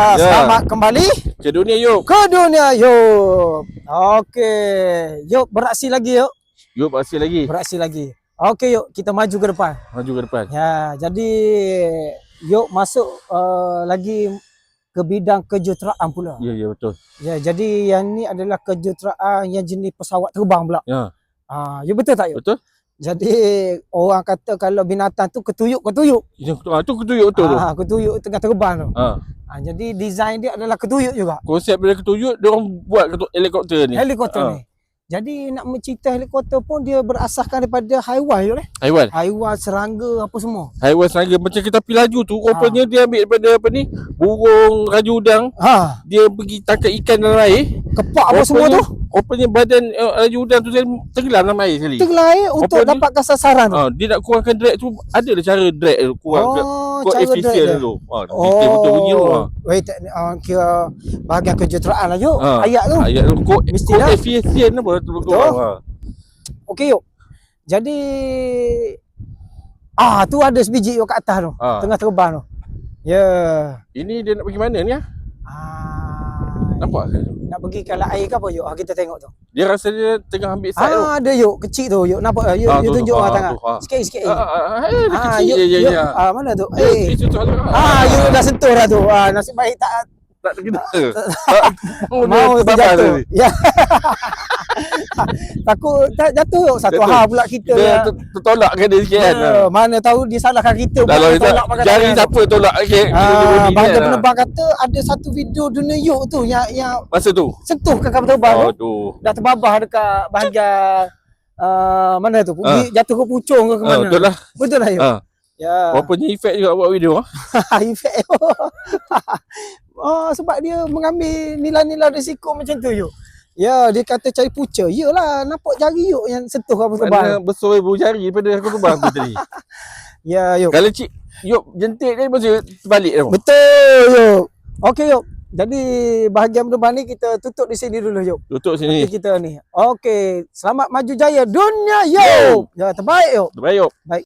Ah, Ya. Selamat kembali Ke dunia yuk. ke dunia Yop. Okey, Yop beraksi lagi Yop. Yuk pasti lagi. Beraksi lagi. Okey Yop, kita maju ke depan. Maju ke depan. Ya, jadi Yop masuk uh, lagi ke bidang kejuruteraan pula. Ya, ya betul. Ya, jadi yang ni adalah kejuruteraan yang jenis pesawat terbang pula. Ya, Ah, ya betul tak Yop? betul. Jadi orang kata kalau binatang tu ketuyuk-ketuyuk. Yang ah, tu ketuyuk betul tu. Ah, ketuyuk tengah terbang tu. Ha. Ah, jadi design dia adalah ketuyuk juga. Konsep dia ketuyuk dia orang buat helikopter ni. Helikopter Ah. ni. Jadi nak mencerita helikopter pun dia berasaskan daripada haiwan je eh. Haiwan. Haiwan, serangga apa semua. Haiwan serangga macam kita pergi laju tu rupanya dia ambil daripada apa ni burung raja udang Ha, dia pergi tangkap ikan dalam air kepak apa semua tu. rupanya badan uh, raja udang tu tenggelam dalam air sekali Tenggelam air untuk ni? dapatkan sasaran tu. ha, dia nak kurangkan drag tu ada cara drag tu kurangkan Oh, kau cara efisien dia. dulu ha, detail betul pergi tu ha. Oh, wait, uh, kira bahagian kejuruteraan lah yuk. Ah. Ayat tu. Ayat tu kau Mestilah. kau efisien apa tu Betul. ha. Okey yuk. Jadi ah tu ada sebiji yuk kat atas tu. Ha. Tengah terbang tu. Ya. Ini dia nak pergi mana ni ah? Nampak ke? Nak pergi ke air ke apa yuk? Ah, kita tengok tu. Dia rasa dia tengah ambil side tu. Ah, ada yuk kecil tu yuk. Nampak yuk, Ah, yuk tu, tu. tunjuk Ah, ah, tangan. tu, ah. Sikit sikit. Ah, eh, dia kecil yuk, je, je, yuk. je. Ah, mana tu? Eh. Ah, you dah sentuh dah tu. Ah, nasib baik tak tak terkena. Oh, mau dia tadi. Ya. Takut tak jatuh. Satu hal pula kita Dia tertolak ke dia sikit kan. Ya, mana tahu disalahkan kita Dah lah, buat tolak jari siapa tolak sikit. Ah, bahagian penerbang kata ada satu video dunia yuk tu yang yang Masa tu. sentuh ke kapal terbang. Aduh. Dah terbabah dekat bahagian uh, mana tu? Ah. Jatuh ke pucung ke ke Ah, mana? betul lah. Betul lah yuk. Ah. Ya. Rupanya efek juga buat video. ah. Efek. oh, sebab dia mengambil nilai-nilai risiko macam tu yuk. Ya, dia kata cari puca. Yalah, nampak jari yuk yang sentuh kapal terbang. Mana besar ibu jari daripada aku terbang tu tadi. Ya, yuk. Kalau cik Yuk jentik dia mesti terbalik dia. Betul yuk. Okey yuk. Jadi bahagian penerbang ni kita tutup di sini dulu yuk. Tutup sini. Kita ni. Okey, selamat maju jaya dunia yuk. Ya, terbaik yuk. Terbaik yuk. Baik.